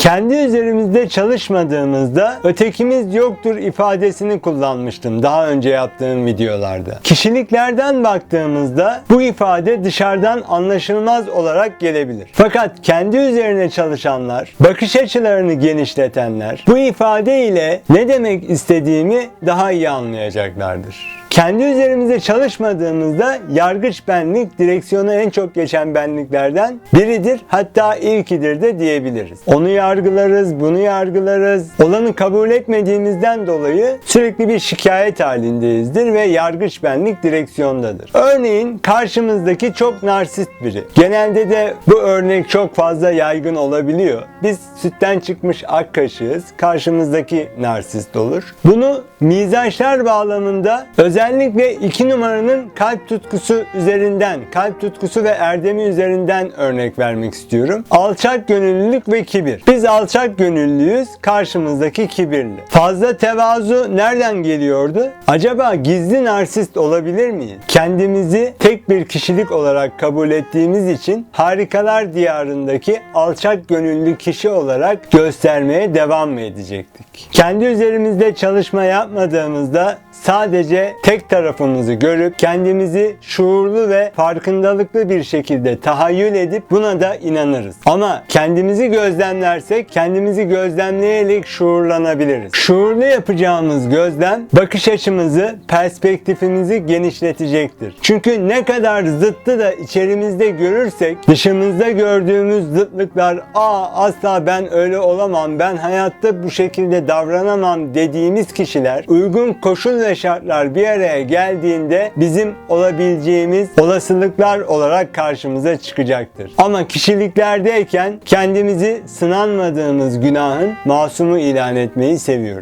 Kendi üzerimizde çalışmadığımızda ötekimiz yoktur ifadesini kullanmıştım daha önce yaptığım videolarda. Kişiliklerden baktığımızda bu ifade dışarıdan anlaşılmaz olarak gelebilir. Fakat kendi üzerine çalışanlar, bakış açılarını genişletenler bu ifade ile ne demek istediğimi daha iyi anlayacaklardır. Kendi üzerimize çalışmadığımızda yargıç benlik direksiyona en çok geçen benliklerden biridir. Hatta ilkidir de diyebiliriz. Onu yargılarız, bunu yargılarız. Olanı kabul etmediğimizden dolayı sürekli bir şikayet halindeyizdir ve yargıç benlik direksiyondadır. Örneğin karşımızdaki çok narsist biri. Genelde de bu örnek çok fazla yaygın olabiliyor. Biz sütten çıkmış ak kaşığız. Karşımızdaki narsist olur. Bunu mizaçlar bağlamında özellikle iki numaranın kalp tutkusu üzerinden, kalp tutkusu ve erdemi üzerinden örnek vermek istiyorum. Alçak gönüllülük ve kibir. Biz alçak gönüllüyüz, karşımızdaki kibirli. Fazla tevazu nereden geliyordu? Acaba gizli narsist olabilir miyiz? Kendimizi tek bir kişilik olarak kabul ettiğimiz için harikalar diyarındaki alçak gönüllü kişi olarak göstermeye devam mı edecektik? Kendi üzerimizde çalışma yapmadığımızda sadece tek tarafımızı görüp kendimizi şuurlu ve farkındalıklı bir şekilde tahayyül edip buna da inanırız. Ama kendimizi gözlemlersek kendimizi gözlemleyerek şuurlanabiliriz. Şuurlu yapacağımız gözlem bakış açımızı, perspektifimizi genişletecektir. Çünkü ne kadar zıttı da içerimizde görürsek dışımızda gördüğümüz zıtlıklar aa asla ben öyle olamam, ben hayatta bu şekilde davranamam dediğimiz kişiler uygun koşul ve şartlar bir araya geldiğinde bizim olabileceğimiz olasılıklar olarak karşımıza çıkacaktır. Ama kişiliklerdeyken kendimizi sınanmadığımız günahın masumu ilan etmeyi seviyoruz.